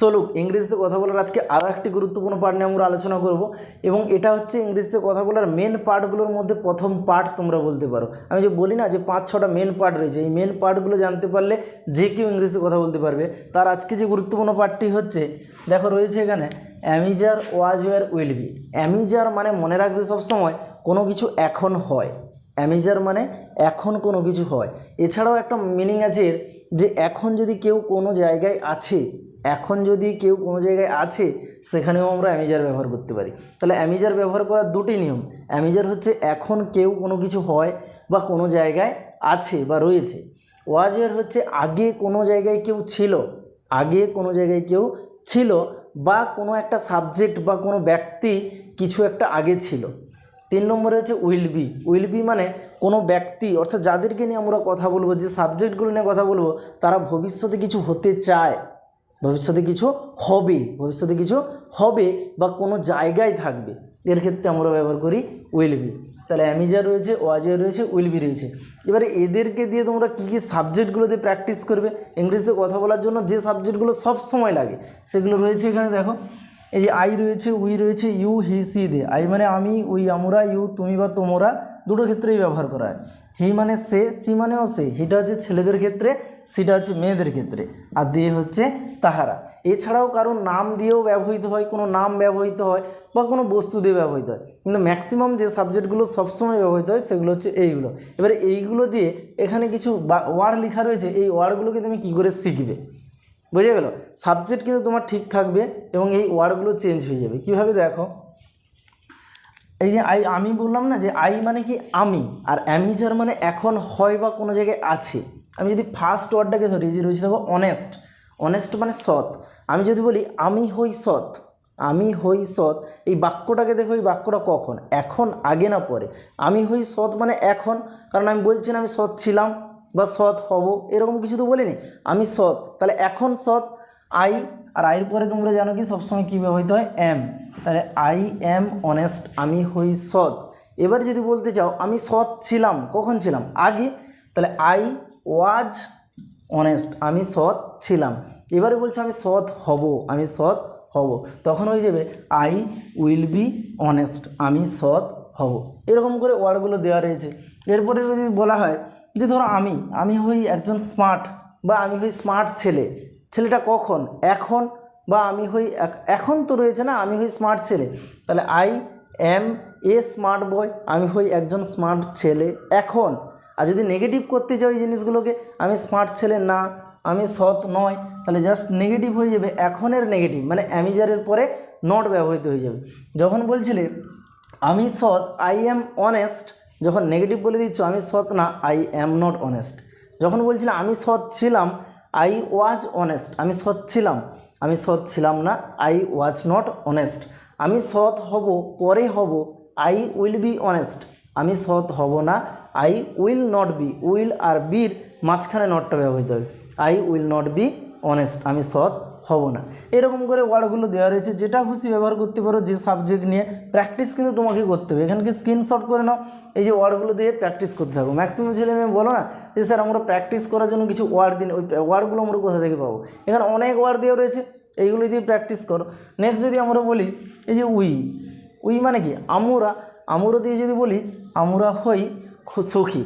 চলুক ইংরেজিতে কথা বলার আজকে আরও একটি গুরুত্বপূর্ণ পার্ট নিয়ে আমরা আলোচনা করব এবং এটা হচ্ছে ইংরেজিতে কথা বলার মেন পার্টগুলোর মধ্যে প্রথম পার্ট তোমরা বলতে পারো। আমি যে বলি না যে পাঁচ, ছটা মেন পার্ট রয়েছে, এই মেন পার্টগুলো জানতে পারলে যে কেউ ইংরেজিতে কথা বলতে পারবে। তার আজকে যে গুরুত্বপূর্ণ পার্টটি হচ্ছে, দেখো রয়েছে এখানে am is are was were will be am is are মানে মনে রাখবে সবসময়, কোনো কিছু এখন হয়। অ্যামিজার মানে এখন কোনো কিছু হয়। এছাড়াও একটা মিনিং আছে এর যে এখন যদি কেউ কোনো জায়গায় আছে, এখন যদি কেউ কোনো জায়গায় আছে, সেখানেও আমরা অ্যামিজার ব্যবহার করতে পারি। তাহলে অ্যামিজার ব্যবহার করার দুটি নিয়ম। অ্যামিজার হচ্ছে এখন কেউ কোনো কিছু হয় বা কোনো জায়গায় আছে বা রয়েছে। ওয়াজের হচ্ছে আগে কোনো জায়গায় কেউ ছিল, আগে কোনো জায়গায় কেউ ছিল বা কোনো একটা সাবজেক্ট বা কোনো ব্যক্তি কিছু একটা আগে ছিল। তিন নম্বরে হচ্ছে উইল বি উইল বি মানে কোনো ব্যক্তি, অর্থাৎ যাদেরকে নিয়ে আমরা কথা বলব, যে সাবজেক্টগুলো নিয়ে কথা বলব, তারা ভবিষ্যতে কিছু হতে চায়। ভবিষ্যতে কিছু হবে, ভবিষ্যতে কিছু হবে বা কোনো জায়গায় থাকবে। এর ক্ষেত্রে আমরা ব্যবহার করি উইল বি তাহলে অ্যামিজার রয়েছে ওয়াজার রয়েছে উইল বি রয়েছে। এবারে এদেরকে দিয়ে তোমরা কী কী সাবজেক্টগুলোতে প্র্যাকটিস করবে? ইংরেজিতে কথা বলার জন্য যে সাবজেক্টগুলো সব সময় লাগে, সেগুলো রয়েছে এখানে, দেখো। এই যে আই রয়েছে, উই রয়েছে, you, he, she they. I মানে আমি, উই, আমরা, ইউ, তুমি বা তোমরা দুটো ক্ষেত্রেই ব্যবহার করা হয়। হি মানে সে, সি মানেও সে। হিটা হচ্ছে ছেলেদের ক্ষেত্রে, সিটা হচ্ছে মেয়েদের ক্ষেত্রে। আর দে হচ্ছে তাহারা। এছাড়াও কারও নাম দিয়েও ব্যবহৃত হয়, কোনো নাম ব্যবহৃত হয় বা কোনো বস্তু দিয়ে ব্যবহৃত হয়। কিন্তু ম্যাক্সিমাম যে সাবজেক্টগুলো সবসময় ব্যবহৃত হয়, সেগুলো হচ্ছে এইগুলো। এবারে এইগুলো দিয়ে এখানে কিছু ওয়ার্ড লেখা রয়েছে, এই ওয়ার্ডগুলোকে তুমি কী করে শিখবে? বুঝে গেল? সাবজেক্ট কিন্তু তোমার ঠিক থাকবে এবং এই ওয়ার্ডগুলো চেঞ্জ হয়ে যাবে। কীভাবে দেখো? এই যে আই আমি বললাম না যে আই মানে কি আমি? আর অ্যামিজার মানে এখন হয় বা কোনো জায়গায় আছে। আমি যদি ফার্স্ট ওয়ার্ডটাকে ধরি যে রয়েছে দেখো অনেস্ট অনেস্ট মানে সৎ। আমি যদি বলি, আমি হই সৎ, আমি হই সৎ, এই বাক্যটাকে দেখো, এই বাক্যটা কখন? এখন, আগে না পরে। আমি হই সৎ মানে এখন। কারণ আমি বলছি না আমি সৎ ছিলাম। বা সৎ হব, এরকম কিছু তো বলিনি। আমি সৎ। তাহলে এখন সৎ? আই, আর আইয়ের পরে তোমরা জানো কি, সবসময় কী ব্যবহৃত হয়? এম। তাহলে আই এম অনেস্ট, আমি হই সৎ। এবার যদি বলতে চাও, আমি সৎ ছিলাম, কখন ছিলাম? আগে। তাহলে আই ওয়াজ অনেস্ট, আমি সৎ ছিলাম। এবারে বলছো আমি সৎ হব, আমি সৎ হব। তখন হয়ে যাবে, আই উইল বি অনেস্ট, আমি সৎ হব। এরকম করে ওয়ার্ডগুলো দেওয়া রয়েছে। এরপরে যদি বলা হয় যে ধরো আমি আমি হই একজন স্মার্ট বা আমি হই স্মার্ট ছেলে। ছেলেটা কখন? এখন? বা আমি হই এখন তো রয়েছে না, আমি হই স্মার্ট ছেলে। তাহলে I am a smart boy আমি হই একজন স্মার্ট ছেলে এখন। আর যদি নেগেটিভ করতে চাই ওই জিনিসগুলোকে, আমি স্মার্ট ছেলে না, আমি সৎ নয়, তাহলে জাস্ট নেগেটিভ হয়ে যাবে এখনের নেগেটিভ মানে অ্যামিজারের পরে নট ব্যবহৃত হয়ে যাবে। যখন বলছিলে আমি সৎ আই এম অনেস্ট যখন নেগেটিভ বলে দিচ্ছ, আমি সৎ না আই অ্যাম নট অনেস্ট যখন বলছিলাম আমি সৎ ছিলাম আই ওয়াজ অনেস্ট আমি সৎ ছিলাম, আমি সৎ ছিলাম না আই ওয়াজ নট অনেস্ট আমি সৎ হব, পরে হব আই উইল বি অনেস্ট আমি সৎ হব না I will not be will আর বির মাঝখানে নটটা ব্যবহৃত হবে I will not be honest আমি সৎ হব না। এরকম করে ওয়ার্ডগুলো দেওয়া রয়েছে, যেটা খুশি ব্যবহার করতে পারো যে সাবজেক্ট নিয়ে প্র্যাকটিস কিন্তু তোমাকে করতে হবে। এখানকে স্ক্রিনশট করে নাও, এই যে ওয়ার্ডগুলো দিয়ে প্র্যাকটিস করতে থাকো। ম্যাক্সিমাম ছেলে মেয়ে বলো না যে, স্যার, আমরা প্র্যাকটিস করার জন্য কিছু ওয়ার্ড দিন, ওই ওয়ার্ডগুলো আমরা কোথা থেকে পাবো? এখানে অনেক ওয়ার্ড দেওয়া রয়েছে, এইগুলো দিয়ে প্র্যাকটিস করো। নেক্সট যদি আমরা বলি, এই যে উই উই মানে কি? আমরা আমরা দিয়ে যদি বলি, আমরা হই সুখী।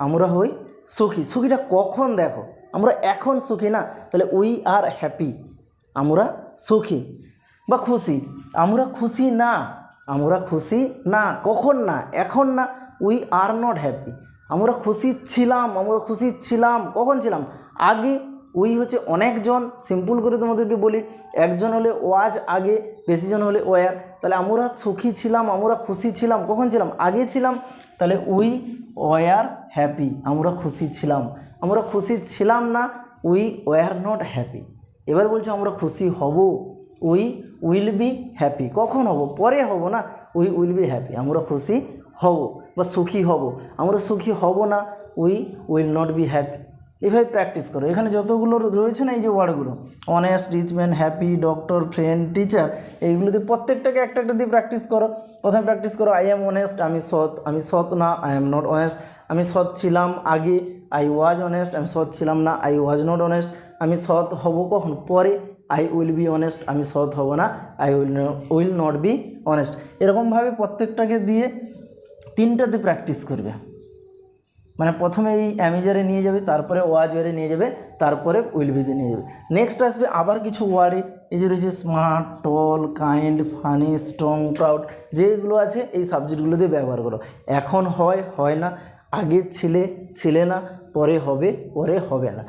আমরা হই সুখী। সুখীটা কখন দেখো? আমরা এখন সুখী না? তাহলে উই আর হ্যাপি আমরা সুখী বা খুশি। আমরা খুশি না, আমরা খুশি না, কখন না, এখন না উই আর নট হ্যাপি আমরা খুশি ছিলাম, আমরা খুশি ছিলাম, কখন ছিলাম? আগে উই হচ্ছে অনেকজন সিম্পল করে তোমাদেরকে বলি, একজন হলে ওয়াজ আগে, বেশিজন হলে ওয়ার তাহলে আমরা সুখী ছিলাম, আমরা খুশি ছিলাম, কখন ছিলাম? আগে ছিলাম, তাহলে উই ওয়ার হ্যাপি আমরা খুশি ছিলাম। আমরা খুশি ছিলাম না উই ওয়ার নট হ্যাপি এবার বলছো, আমরা খুশি হব উই উইল বি হ্যাপি কখন হব? পরে হব না উই উইল বি হ্যাপি আমরা খুশি হব বা সুখী হব। আমরা সুখী হব না we will not be happy এভাবে প্র্যাকটিস করো। এখানে যতগুলো রয়েছে না, এই যে ওয়ার্ডগুলো honest rich man happy doctor friend teacher এইগুলো দিয়ে প্রত্যেকটাকে একটা একটা দিয়ে প্র্যাকটিস করো। প্রথমে প্র্যাকটিস করো আই এম অনেস্ট আমি সৎ আমি সৎ না আই এম নট অনেস্ট আমি সৎ ছিলাম আগে আই ওয়াজ অনেস্ট আমি সৎ ছিলাম না আই ওয়াজ নট অনেস্ট আমি সৎ হব কখন? পরে। আই উইল বি অনেস্ট আমি সৎ হব না। I will will not be honest এরকমভাবে প্রত্যেকটাকে দিয়ে তিনটাতে প্র্যাকটিস করবে। মানে প্রথমে এই অ্যামিজারে নিয়ে যাবে, তারপরে ওয়াজওয়ারে নিয়ে যাবে, তারপরে উইলবিতে নিয়ে যাবে। নেক্সট আসবে আবার কিছু ওয়ার্ডে এই যে রয়েছে smart tall kind funny strong proud যেগুলো আছে, এই সাবজেক্টগুলো দিয়ে ব্যবহার করো। এখন হয় হয় না। আগে ছিলে ছিলে না, পরে হবে পরে হবে না।